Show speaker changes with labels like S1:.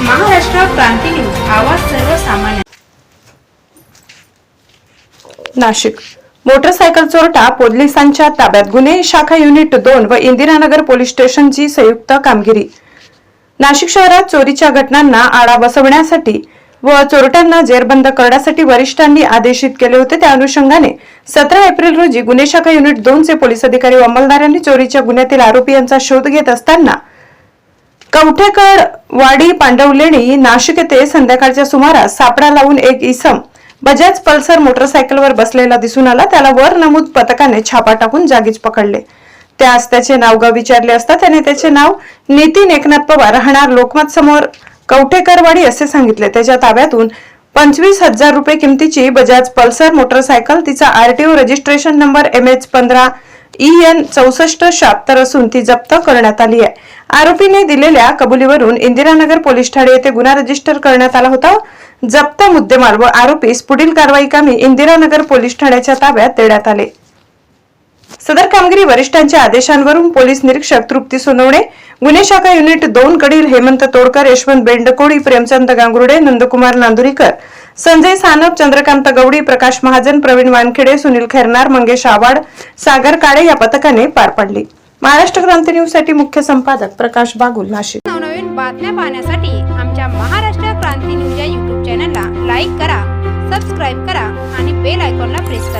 S1: क्रांती news आवाज सर्वसामान्य.
S2: Nashik. Motorcycle चोरटा पोलिसांच्या ताब्यात गुन्हे शाखा युनिट दोन व इंदिरानगर पोलीस स्टेशनची संयुक्त कामगिरी. नाशिक शहरात चोरीच्या घटनांना आळा बसवण्यासाठी व चोरट्यांना जेरबंद करण्यासाठी वरिष्ठांनी आदेशित केले होते. त्या अनुषंगाने सतरा एप्रिल रोजी गुन्हे शाखा युनिट दोनचे पोलीस अधिकारी व अंमलदारांनी चोरीच्या गुन्ह्यातील आरोपी यांचा शोध घेत असताना कवठेकर वाडी पांडवलेणी नाशिक येथे संध्याकाळच्या सुमारास सापडा लावून एक इसम बजाज पल्सर मोटरसायकलवर बसलेला दिसून आला. त्याला वर नमूद पथकाने छापा टाकून जागीच पकडले. त्यास त्याचे नावगाव विचारले असता त्याने त्याचे नाव नितीन एकनाथ पवार राहणार लोकमत समोर कवठेकरवाडी असे सांगितले. त्याच्या ताब्यातून पंचवीस हजार रुपये किमतीची बजाज पल्सर मोटरसायकल तिचा RTO registration number M H पंधरा ई एन चौसष्ट शहात्तर असून ती जप्त करण्यात आली आहे. आरोपीने दिलेल्या कबुलीवरून इंदिरानगर पोलीस ठाणे येथे गुन्हा रजिस्टर करण्यात आला होता. जप्त मुद्देमाल व आरोपीस पुढील कारवाई कामी इंदिरानगर पोलीस ठाण्याच्या ताब्यात देण्यात आले. सदर कामगिरी वरिष्ठांच्या आदेशांवरून पोलीस निरीक्षक तृप्ती सोनवणे गुन्हे शाखा युनिट दोन कडील हेमंत तोडकर यशवंत बेंडकोळी प्रेमचंद गांगुर्डे नंदकुमार नांदुरीकर संजय सानप चंद्रकांत गवडी प्रकाश महाजन प्रवीण वानखेडे सुनील खैरनार मंगेश आवाड सागर काळे या पथकाने पार पाडली. महाराष्ट्र क्रांती न्यूजसाठी मुख्य संपादक प्रकाश बागुल नाशिक.
S3: नवनवीन बातम्या पाहण्यासाठी आमच्या महाराष्ट्र क्रांती न्यूज या युट्यूब चॅनलला लाईक करा सबस्क्राईब करा आणि बेल आयकॉनला प्रेस करा.